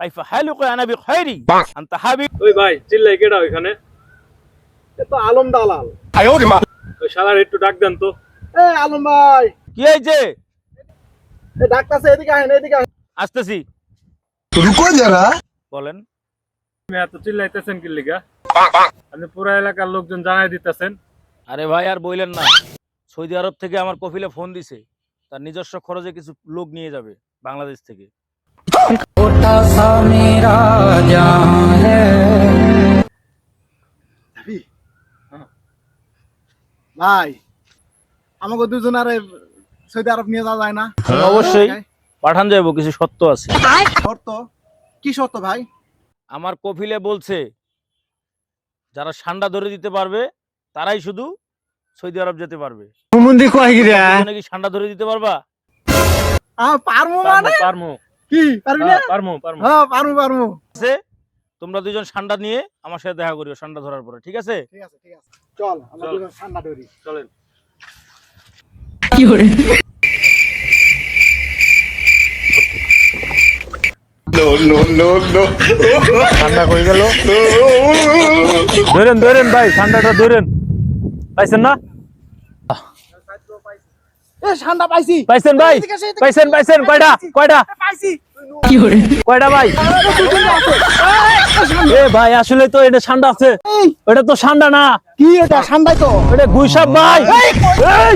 কাইফা হালু কয় আনাবি আন তাহাবি ওই ভাই চিল্লাই কেডা এ তো আলম দালাল। ওরে মা। ওই শালার একটু ডাক দেন তো। এ আলম ভাই। কি এ ডাকতাছে এদিকে এদিকে আসতেছি। যারা। বলেন। এত চিল্লাইতেছেন কি লিগা? আপনি পুরো এলাকার লোকজন জানাই দিতেছেন। আরে ভাই আর বইলেন না। সৌদি আরব থেকে আমার কফিলে ফোন দিছে। তার নিজস্ব খরচে কিছু লোক নিয়ে যাবে বাংলাদেশ থেকে। ভাই আমাকে দুজন আরে সৌদি আরব নিয়ে যাওয়া যায় না? অবশ্যই। পাঠান যাব কিছু সত্য আছে। শর্ত? কি শর্ত ভাই? আমার কফিলে বলছে যারা ঠান্ডা ধরে দিতে পারবে তারাই শুধু সৌদি আরব যেতে পারবে। নাকি ঠান্ডা ধরে দিতে পারবা? আহ পারমু মানে? পারমো। কি? পারবি না? পারমো পারমো হ্যাঁ পারমু পারমু আছে তোমরা দুজন ঠান্ডা নিয়ে আমার সাথে দেখা করিও ঠান্ডা ধরার পরে ঠিক আছে? ঠিক আছে ঠিক আছে। চল আমরা চল। দুজন ঠান্ডা ধরি। চলেন। ঠান্ডা কই গেল? ধরেন ধরেন ভাই ঠান্ডাটা ধরেন। পাইছেন না? ঠান্ডা পাইছি। পাইছেন ভাই? পাইছেন পাইছেন কয়টা? কয়টা? পাইছি। কয়টা ভাই? এ ভাই আসলে তো এটা ঠান্ডা আছে। এটা তো ঠান্ডা না। কি এটা? ঠান্ডাই তো। এটা গুইসাপ ভাই। এই!